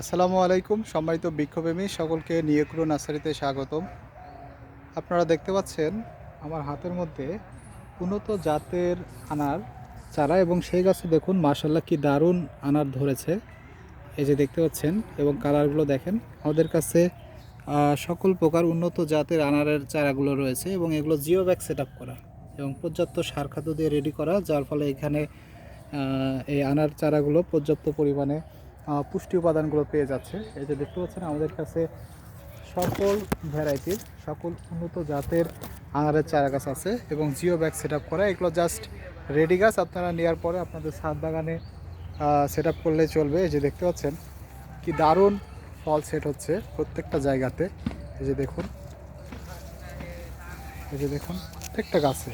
আসসালামু আলাইকুম, সম্মানিত বৃক্ষপ্রেমী সকলকে নিয়েকুরু নার্সারিতে স্বাগতম। আপনারা দেখতে পাচ্ছেন, আমার হাতের মধ্যে উন্নত জাতের আনার চারা এবং সেই গাছে দেখুন মার্শাল্লাহ কি দারুণ আনার ধরেছে। এই যে দেখতে পাচ্ছেন, এবং কালারগুলো দেখেন, আমাদের কাছে সকল প্রকার উন্নত জাতের আনারের চারাগুলো রয়েছে এবং এগুলো জিও ব্যাগ সেট করা এবং পর্যাপ্ত সার খাদ্য দিয়ে রেডি করা, যার ফলে এখানে এই আনার চারাগুলো পর্যাপ্ত পরিমাণে পুষ্টি উপাদানগুলো পেয়ে যাচ্ছে। এই যে দেখতে পাচ্ছেন, আমাদের কাছে সকল ভ্যারাইটির সকল উন্নত জাতের আনারের চারা গাছ আছে এবং জিও ব্যাগ সেট আপ করা। এগুলো জাস্ট রেডি গাছ, আপনারা নেওয়ার পরে আপনাদের ছাদ বাগানে সেট আপ করলে চলবে। এই যে দেখতে পাচ্ছেন, কি দারুণ ফল সেট হচ্ছে প্রত্যেকটা জায়গাতে। এই যে দেখুন, এই যে দেখুন, প্রত্যেকটা গাছে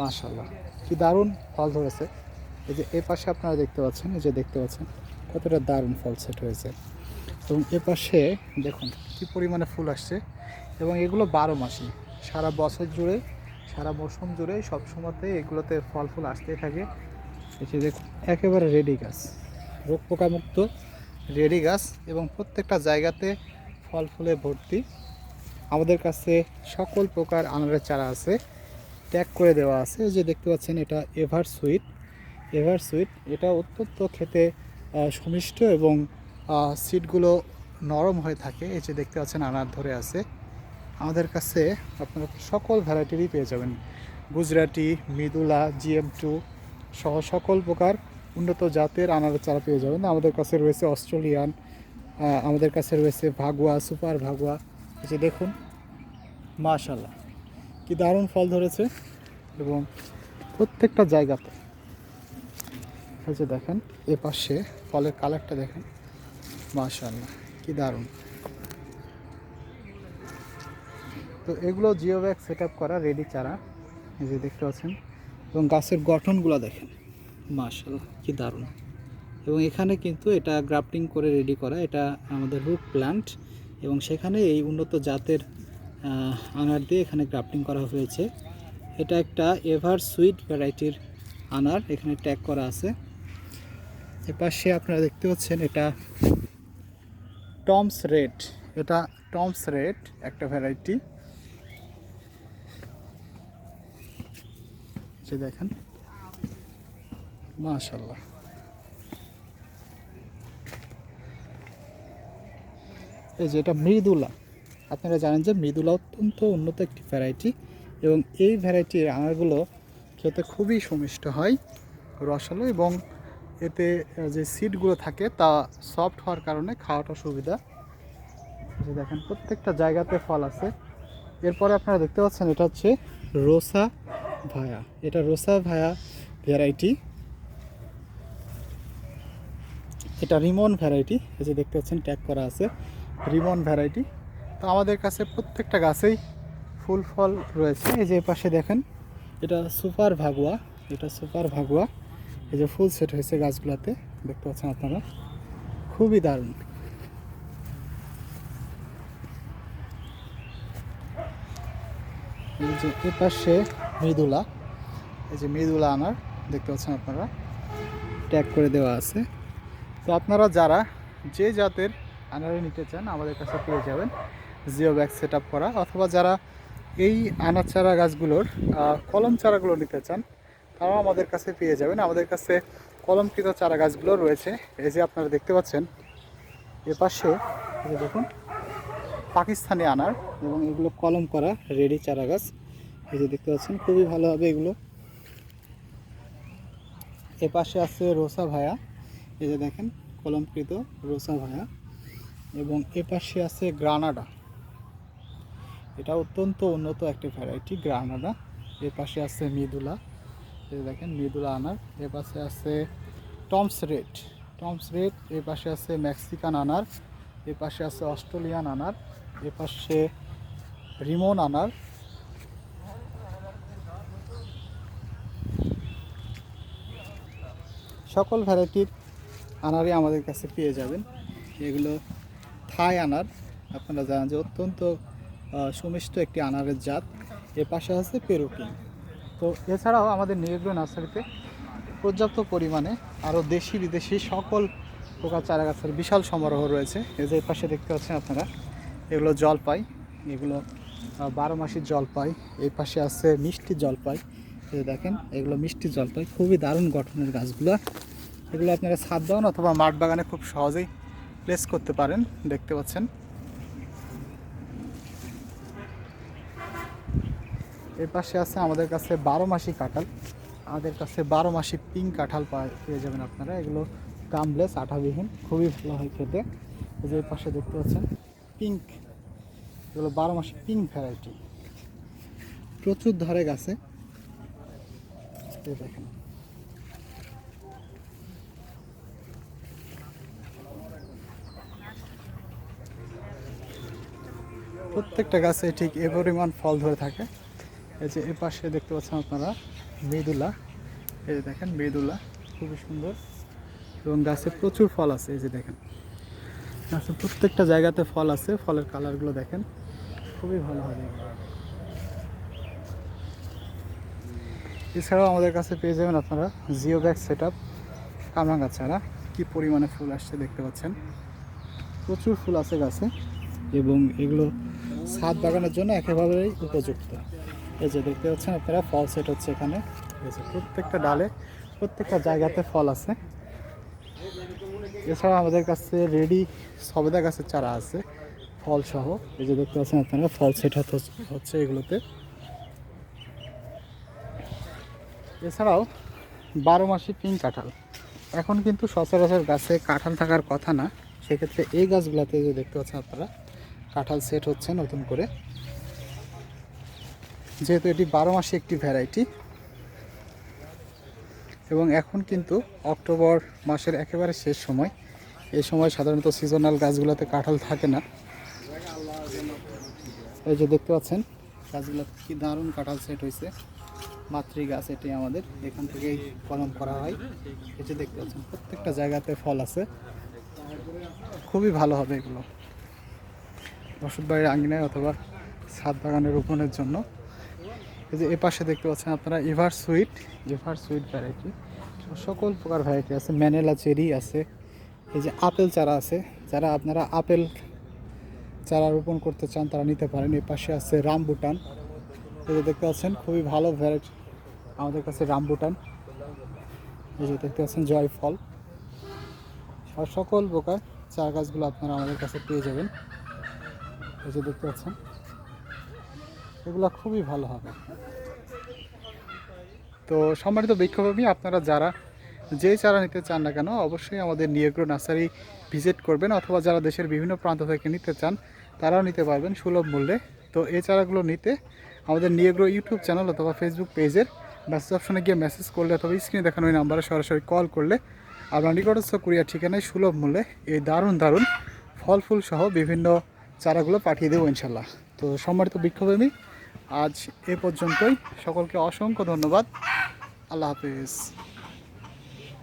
মাশাল্লাহ কি দারুণ ফল ধরেছে। এই যে এ পাশে আপনারা দেখতে পাচ্ছেন, এই যে দেখতে পাচ্ছেন কতটা দারুণ ফল সেট হয়েছে। এবং এ পাশে দেখুন কী পরিমাণে ফুল আসছে। এবং এগুলো বারো মাসি। সারা বছর জুড়ে, সারা মৌসুম জুড়ে সব সময়তে এগুলোতে ফল ফুল আসতেই থাকে। এসে দেখুন, একেবারে রেডি গাছ। রোগ পোকামুক্ত, রেডি গাছ এবং প্রত্যেকটা জায়গাতে ফল ফুলে ভর্তি। আমাদের কাছে সকল প্রকার আনারের চারা আছে। ট্যাগ করে দেওয়া আছে। যে দেখতে পাচ্ছেন, এটা এভার সুইট। এভার সুইট, এটা অত্যন্ত খেতে সুমিষ্ট এবং সিটগুলো নরম হয়ে থাকে। এই যে দেখতে পাচ্ছেন আনার ধরে আছে। আমাদের কাছে আপনারা সকল ভ্যারাইটিরই পেয়ে যাবেন। গুজরাটি, মৃদুলা, জিএম টু সহ সকল প্রকার উন্নত জাতের আনারের চারা পেয়ে যাবেন। আমাদের কাছে রয়েছে অস্ট্রেলিয়ান আমাদের কাছে রয়েছে ভাগুয়া, সুপার ভাগুয়া। এই যে দেখুন মাশাল্লাহ কি দারুণ ফল ধরেছে এবং প্রত্যেকটা জায়গাতে। এই যে দেখেন, এ পাশে ফলের কালারটা দেখেন। মাশাল্লাহ কি দারুণ। তো এগুলো জিও ব্যাগ সেট আপ করা, রেডি চারা। এই যে দেখতে পাচ্ছেন। এবং গাছের গঠনগুলো দেখেন। মাশাল্লাহ কি দারুণ। এবং এখানে কিন্তু এটা গ্রাফটিং করে রেডি করা, এটা আমাদের রুট প্ল্যান্ট এবং সেখানে এই উন্নত জাতের আনার দিয়ে এখানে গ্রাফটিং করা হয়েছে। এটা একটা এভার সুইট ভ্যারাইটির আনার, এখানে ট্যাগ করা আছে। এপাশে আপনারা দেখতে পাচ্ছেন এটা টমস রেড এটা টমস রেড একটা ভ্যারাইটি। দেখেন। মাশাল্লাহ এই যে এটা মৃদুলা। আপনারা জানেন যে মৃদুলা অত্যন্ত উন্নত একটি ভ্যারাইটি এবং এই ভ্যারাইটির আনারগুলো খেতে খুবই সুমিষ্ট হয় রসালো এবং এতে যে সিটগুলো থাকে তা সফট হওয়ার কারণে খাওয়াটা সুবিধা। যে দেখেন, প্রত্যেকটা জায়গাতে ফল আছে। এরপরে আপনারা দেখতে পাচ্ছেন, এটা হচ্ছে রোসা ভায়া। এটা রোসা ভায়া ভ্যারাইটি এটা রিমন ভ্যারাইটি এই যে দেখতে পাচ্ছেন ট্যাগ করা আছে। রিমন ভ্যারাইটি তো আমাদের কাছে প্রত্যেকটা গাছেই ফুল ফল রয়েছে। এই যে পাশে দেখেন, এটা সুপার ভাগুয়া। এটা সুপার ভাগুয়া। এই যে ফুল সেট হয়েছে গাছগুলোতে, দেখতে পাচ্ছেন আপনারা। খুবই দারুণ। এই যে এ পাশে মৃদুলা, এই যে মৃদুলা আনার, দেখতে পাচ্ছেন আপনারা। ট্যাগ করে দেওয়া আছে। তো আপনারা যারা যে জাতের আনারে নিতে চান, আমাদের কাছে পেয়ে যাবেন জিও ব্যাগ সেট করা। অথবা যারা এই আনার চারা গাছগুলোর কলম চারাগুলো নিতে চান তারাও আমাদের কাছে পেয়ে যাবেন। আমাদের কাছে কলমকৃত চারা গাছগুলো রয়েছে। এই যে আপনারা দেখতে পাচ্ছেন, এ পাশে দেখুন, পাকিস্তানি আনার এবং এগুলো কলম করা রেডি চারা গাছ এই যে দেখতে পাচ্ছেন, খুবই ভালো হবে এগুলো। এ পাশে আছে রোসা ভায়া। এই যে দেখেন, কলমকৃত রোসা ভায়া। এবং এ পাশে আছে গ্রানাডা। এটা অত্যন্ত উন্নত একটি ভ্যারাইটি, গ্রানাডা। এ পাশে আছে মৃদুলা। এই দেখেন মৃদুলা আনার, এ পাশে আছে টমস রেড টমস রেড এ পাশে আছে মেক্সিকান আনার, এ পাশে আছে অস্ট্রেলিয়ান আনার, এ পাশে রিমন আনার। সকল ভ্যারাইটির আনারই আমাদের কাছে পেয়ে যাবেন। এগুলো থাই আনার, আপনারা জানেন যে অত্যন্ত সুমিষ্ট একটি আনারের জাত। এর পাশে আছে পেরুকিং তো এছাড়াও আমাদের নির্গ্র নার্সারিতে পর্যাপ্ত পরিমাণে আরও দেশি বিদেশি সকল পোকা চারা গাছের বিশাল সমারোহ রয়েছে। এই যে পাশে দেখতে পাচ্ছেন আপনারা এগুলো জলপাই এগুলো আহ, বারো মাসির জলপাই এই পাশে আছে মিষ্টি জলপাই এই যে দেখেন এগুলো মিষ্টি জলপাই খুবই দারুণ গঠনের গাছগুলো। এগুলো আপনারা ছাদ দেওয়ান অথবা মাঠ বাগানে খুব সহজেই প্লেস করতে পারেন দেখতে পাচ্ছেন। এর পাশে আছে আমাদের কাছে বারো মাসি কাঁঠাল। আমাদের কাছে বারো মাসি পিঙ্ক কাঁঠাল পেয়ে যাবেন আপনারা। এগুলো গামলেস আঠাবিহীন, খুবই ভালো হয় খেতে। যে পাশে দেখতে পাচ্ছেন, পিঙ্ক। এগুলো বারো মাসি পিঙ্ক ভ্যারাইটি। প্রচুর ধরে গাছে। দেখেন। প্রত্যেকটা গাছে ঠিক এ পরিমাণ ফল ধরে থাকে। এই যে এ পাশে দেখতে পাচ্ছেন আপনারা, মৃদুলা। এই যে দেখেন, মৃদুলা, খুবই সুন্দর। এবং গাছে প্রচুর ফল আছে, এই যে দেখেন। গাছে প্রত্যেকটা জায়গাতে ফল আছে, ফলের কালারগুলো দেখেন। খুবই ভালো হবে এছাড়াও আমাদের কাছে পেয়ে যাবেন আপনারা জিও ব্যাগ সেট আপ কামরাঙ্গা ছাড়া। কী পরিমাণে ফুল আসছে দেখতে পাচ্ছেন। প্রচুর ফুল আছে গাছে, এবং এগুলো ছাদ বাগানের জন্য একেবারেই উপযুক্ত। এই যে দেখতে পাচ্ছেন আপনারা, ফল সেট হচ্ছে এখানে। এই যে প্রত্যেকটা ডালে, প্রত্যেকটা জায়গাতে ফল আছে। এছাড়া আমাদের কাছে রেডি সবেদা গাছের চারা আছে, ফল সহ। এই যে দেখতে পাচ্ছেন আপনারা, ফল সেট হচ্ছে এগুলোতে। এছাড়াও বারো মাসি পিঙ্ক কাঁঠাল। এখন কিন্তু সচরাচর গাছে কাঁঠাল থাকার কথা না। সেক্ষেত্রে এই গাছগুলোতে যে দেখতে পাচ্ছেন আপনারা, কাঁঠাল সেট হচ্ছে নতুন করে। যেহেতু এটি বারো মাসে একটি ভ্যারাইটি এবং এখন কিন্তু অক্টোবর মাসের একেবারে শেষ সময়। এই সময় সাধারণত সিজনাল গাছগুলোতে কাঁঠাল থাকে না। এই যে দেখতে পাচ্ছেন গাছগুলো কি দারুণ কাঁঠাল সেট হয়েছে। মাতৃ গাছ এটি আমাদের, এখান থেকেই কলম করা হয়। এই যে দেখতে পাচ্ছেন, প্রত্যেকটা জায়গাতে ফল আছে। খুবই ভালো হবে এগুলো। বসত বাড়ির আঙ্গিনায় অথবা ছাদ বাগানে রোপণের জন্য। এই যে এ পাশে দেখতে পাচ্ছেন আপনারা ever sweet ever sweet variety সকল প্রকার ভ্যারাইটি আছে ম্যানেলা চেরি আছে, এই যে আপেল চারা আছে। যারা আপনারা আপেল চারা রোপণ করতে চান, তারা নিতে পারেন। এ পাশে আছে রামবুটান। এই যে দেখতে পাচ্ছেন, খুবই ভালো ভ্যারাইটি আমাদের কাছে রামবুটান। এই যে দেখতে পাচ্ছেন, জয়ফল। সকল প্রকার চা গাছগুলো আপনারা আমাদের কাছে পেয়ে যাবেন। এই যে দেখতে পাচ্ছেন। এগুলো খুবই ভালো হবে। তো সম্মানিত বিক্ষোভী, আপনারা যারা যে চারা নিতে চান না কেন, অবশ্যই আমাদের নিয়েগ্রো নার্সারি ভিজিট করবেন অথবা যারা দেশের বিভিন্ন প্রান্ত থেকে নিতে চান, তারাও নিতে পারবেন সুলভ মূল্যে। তো এই চারাগুলো নিতে আমাদের নিয়েগ্রো ইউটিউব চ্যানেল অথবা ফেসবুক পেজের মেসেজ অপশনে গিয়ে মেসেজ করলে অথবা স্ক্রিনে দেখানো ওই নাম্বারে সরাসরি কল করলে আপনার নিকটস্থ কুরিয়ার ঠিকানায় সুলভ মূল্যে এই দারুণ দারুণ ফল, ফুল সহ বিভিন্ন চারাগুলো পাঠিয়ে দেবো ইনশাল্লাহ তো সম্মানিত বিক্ষোভী আজ এ পর্যন্তই। সকলকে অসংখ্য ধন্যবাদ। আল্লাহ হাফিজ।